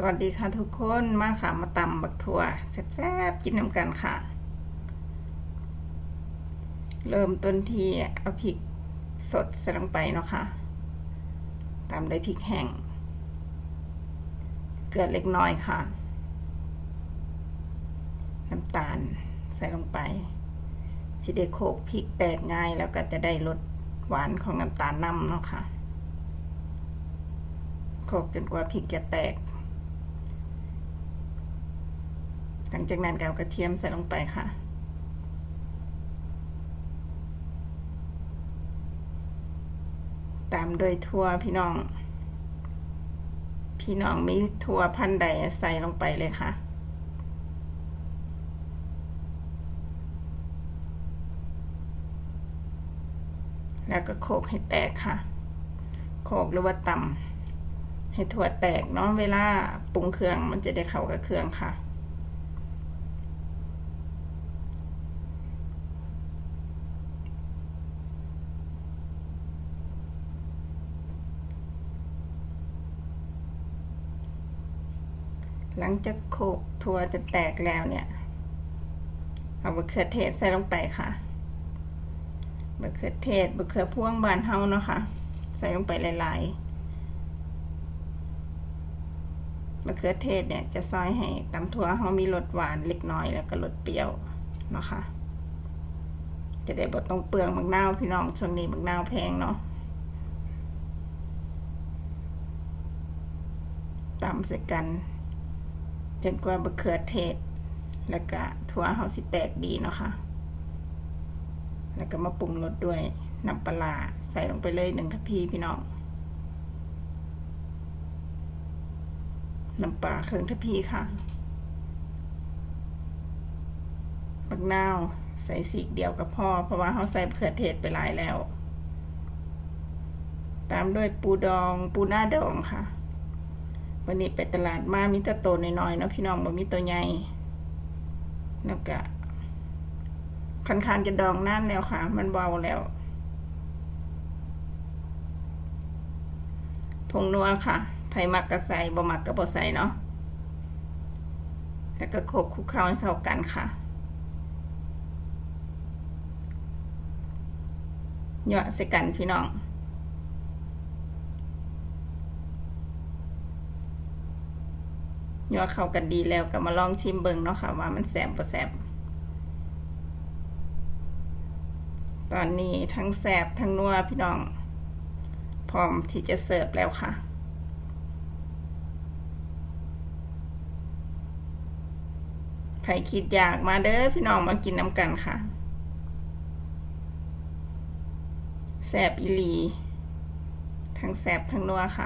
สวัสดีค่ะทุกคนมาค่ะมาตำบักถั่วแซ่บๆกินน้ำกันค่ะ เริ่มต้นที่เอาพริกสดใส่ลงไปเนาะค่ะตามด้วยพริกแห้งเกลือเล็กน้อยค่ะ น้ำตาลใส่ลงไปสิได้โขกพริกแตกง่ายแล้วก็จะได้รสหวานของน้ำตาลน้ำเนาะค่ะโขกจนกว่าพริกจะแตก หลังจากนั้นก็เอากระเทียมใส่ลงไปค่ะ ตามด้วยทั่วพี่น้อง พี่น้องมีทั่วพันใดใส่ลงไปเลยค่ะแล้วก็โขกให้แตกค่ะ โขกหรือว่าตำให้ถั่วแตกเนาะเวลาปรุงเครื่องมันจะได้เข้ากับเครื่องค่ะ หลังจากโขกถั่วจะแตกแล้วเนี่ย เอาบะเขือเทศใส่ลงไปค่ะบะเขือเทศบะเขือพ่วงบานเฮาเนาะค่ะ ใส่ลงไปหลายๆมะเขือเทศเนี่ยจะซอยให้ตำถั่วเฮามีรสหวานเล็กน้อยแล้วก็รสเปรี้ยวเนาะค่ะ จะได้บ่ต้องเปลืองมะนาวพี่น้องช่วงนี้มะนาวแพงเนาะตำใส่กัน จนกว่าบะเขือเทศ แล้วก็ถั่วเฮาสิแตกดีเนาะค่ะ แล้วก็มาปรุงรสด้วยน้ำปลาใส่ลงไปเลยหนึ่งทัพพีพี่น้องน้ำปลาเครื่องทัพพีค่ะบักนาวใส่สีกเดียวกับพ่อ เพราะว่าเขาใส่เขือเทศไปหลายแล้ว ตามด้วยปูดองปูหน้าดองค่ะ วันนี้ไปตลาดมามีแต่โตน้อยๆเนาะพี่น้องบ่มีตัวใหญ่แล้วก็คันคานจะดองนั่นแล้วค่ะ มันเบาแล้วผงนัวค่ะไผ่มักกระใส่บ่มักกระบ่ใส่เนาะแล้วก็โขกคลุกเข้าให้เข้ากันค่ะเหยาะใส่กันพี่น้อง ยัวเข้ากันดีแล้วก็มาลองชิมเบิ่งเนาะค่ะว่ามันแสบบ่แสบตอนนี้ทั้งแสบทั้งนัวพี่น้อง พร้อมที่จะเสิร์ฟแล้วค่ะใครคิดอยากมาเด้อพี่น้องมากินน้ำกันค่ะแสบอีหลี ทั้งแสบทั้งนัวค่ะ